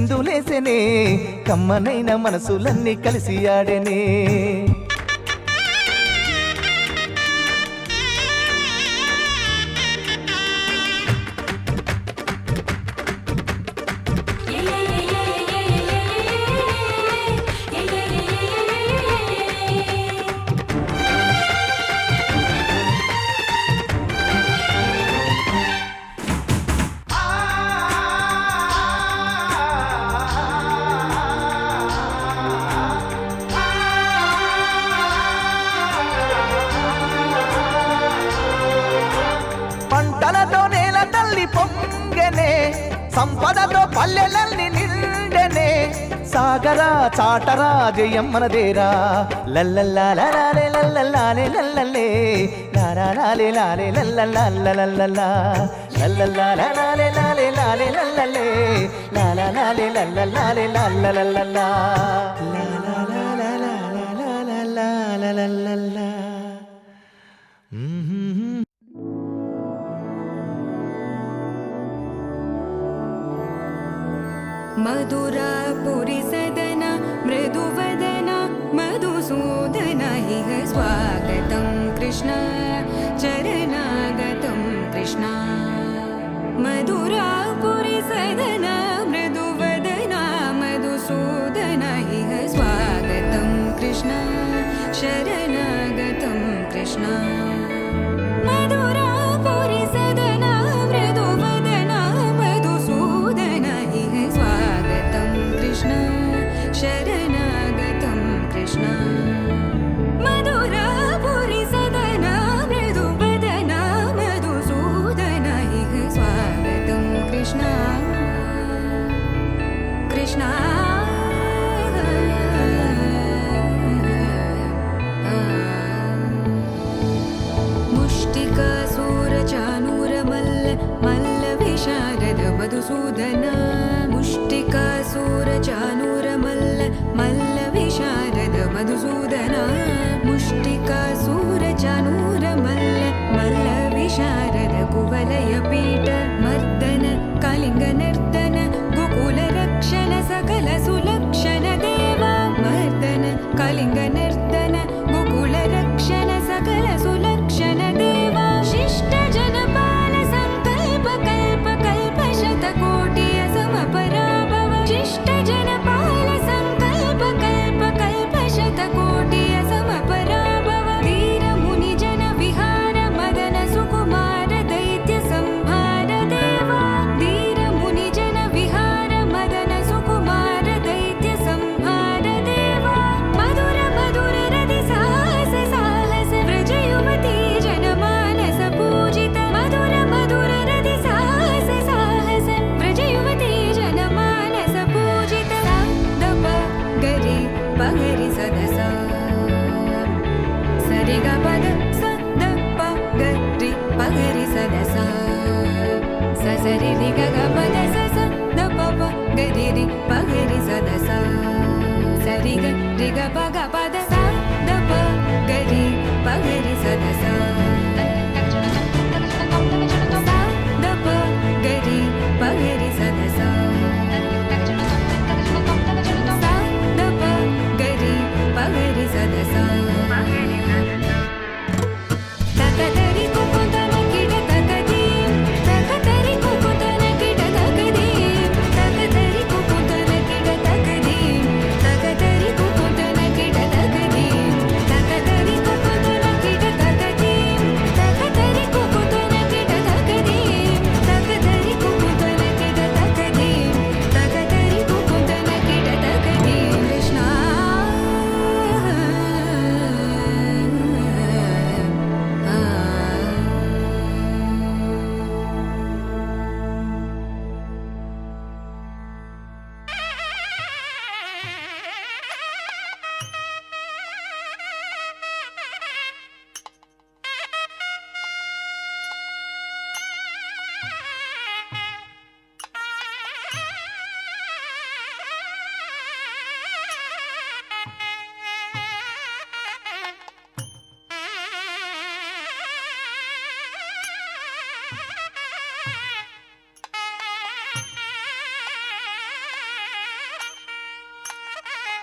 హిందులేసెనే కమ్మనైన మనసులన్నీ కలిసి ఆడెనే. సంపదతో పల్లెలల్ని నిండెనే. సాగరా చాటరా జయం మనదేరా లల్లల్లాలే లల్లల్లాలే లల్లల్లే. లాలే లాలే లల్లల్లాలల్లల్లా లల్లల్లాలే मधुरापुरिसदनं मृदुवदना मधुसूदनैः स्वागतं कृष्ण चरणागतं कृष्णा। मधुरा पुरिषदनं मृदुवदना मधुसूदनैः स्वागतं कृष्ण शरणागतं कृष्ण। Suzudana. City.